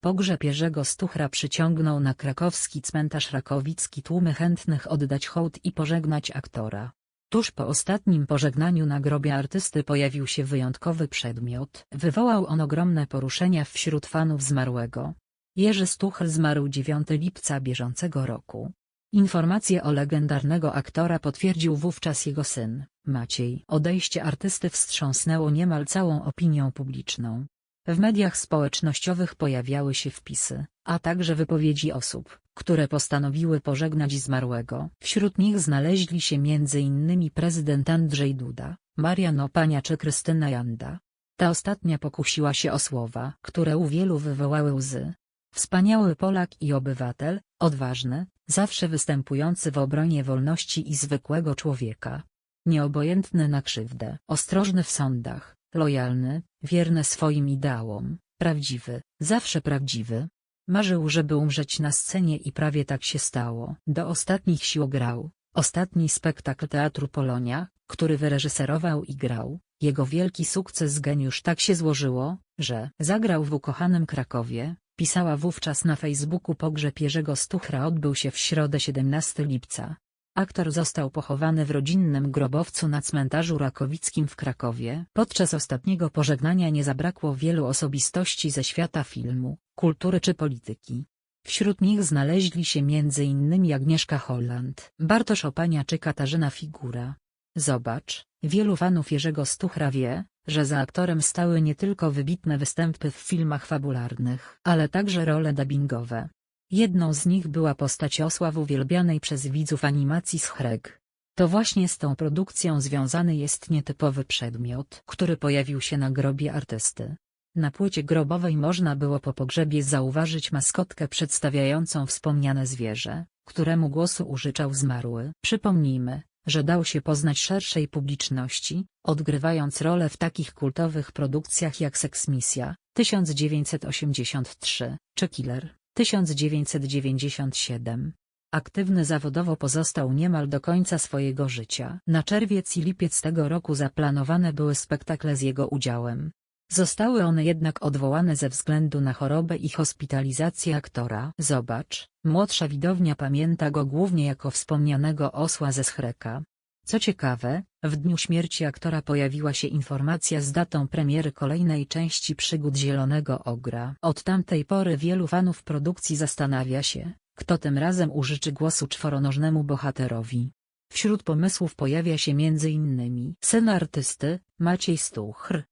Pogrzeb Jerzego Stuchra przyciągnął na krakowski cmentarz Rakowicki tłumy chętnych oddać hołd i pożegnać aktora. Tuż po ostatnim pożegnaniu na grobie artysty pojawił się wyjątkowy przedmiot. Wywołał on ogromne poruszenia wśród fanów zmarłego. Jerzy Stuchl zmarł 9 lipca bieżącego roku. Informację o legendarnego aktora potwierdził wówczas jego syn, Maciej. Odejście artysty wstrząsnęło niemal całą opinią publiczną. W mediach społecznościowych pojawiały się wpisy, a także wypowiedzi osób, które postanowiły pożegnać zmarłego. Wśród nich znaleźli się m.in. prezydent Andrzej Duda, Marian Opania czy Krystyna Janda. Ta ostatnia pokusiła się o słowa, które u wielu wywołały łzy. Wspaniały Polak i obywatel, odważny, zawsze występujący w obronie wolności i zwykłego człowieka. Nieobojętny na krzywdę, ostrożny w sądach, lojalny, wierny swoim ideałom, prawdziwy, zawsze prawdziwy. Marzył, żeby umrzeć na scenie i prawie tak się stało. Do ostatnich sił grał. Ostatni spektakl Teatru Polonia, który wyreżyserował i grał, jego wielki sukces geniusz tak się złożyło, że zagrał w ukochanym Krakowie, pisała wówczas na Facebooku pogrzeb Jerzego Stuchra odbył się w środę 17 lipca. Aktor został pochowany w rodzinnym grobowcu na cmentarzu Rakowickim w Krakowie. Podczas ostatniego pożegnania nie zabrakło wielu osobistości ze świata filmu, kultury czy polityki. Wśród nich znaleźli się m.in. Agnieszka Holland, Bartosz Opania czy Katarzyna Figura. Zobacz, wielu fanów Jerzego Stuchra wie, że za aktorem stały nie tylko wybitne występy w filmach fabularnych, ale także role dubbingowe. Jedną z nich była postać osła w uwielbianej przez widzów animacji Schrek. To właśnie z tą produkcją związany jest nietypowy przedmiot, który pojawił się na grobie artysty. Na płycie grobowej można było po pogrzebie zauważyć maskotkę przedstawiającą wspomniane zwierzę, któremu głosu użyczał zmarły. Przypomnijmy, że dał się poznać szerszej publiczności, odgrywając rolę w takich kultowych produkcjach jak Misja, 1983, czy Killer, 1997. Aktywny zawodowo pozostał niemal do końca swojego życia. Na czerwiec i lipiec tego roku zaplanowane były spektakle z jego udziałem. Zostały one jednak odwołane ze względu na chorobę i hospitalizację aktora. Zobacz, młodsza widownia pamięta go głównie jako wspomnianego osła ze Schreka. Co ciekawe, w dniu śmierci aktora pojawiła się informacja z datą premiery kolejnej części Przygód Zielonego Ogra. Od tamtej pory wielu fanów produkcji zastanawia się, kto tym razem użyczy głosu czworonożnemu bohaterowi. Wśród pomysłów pojawia się m.in. syn artysty, Maciej Stuchr,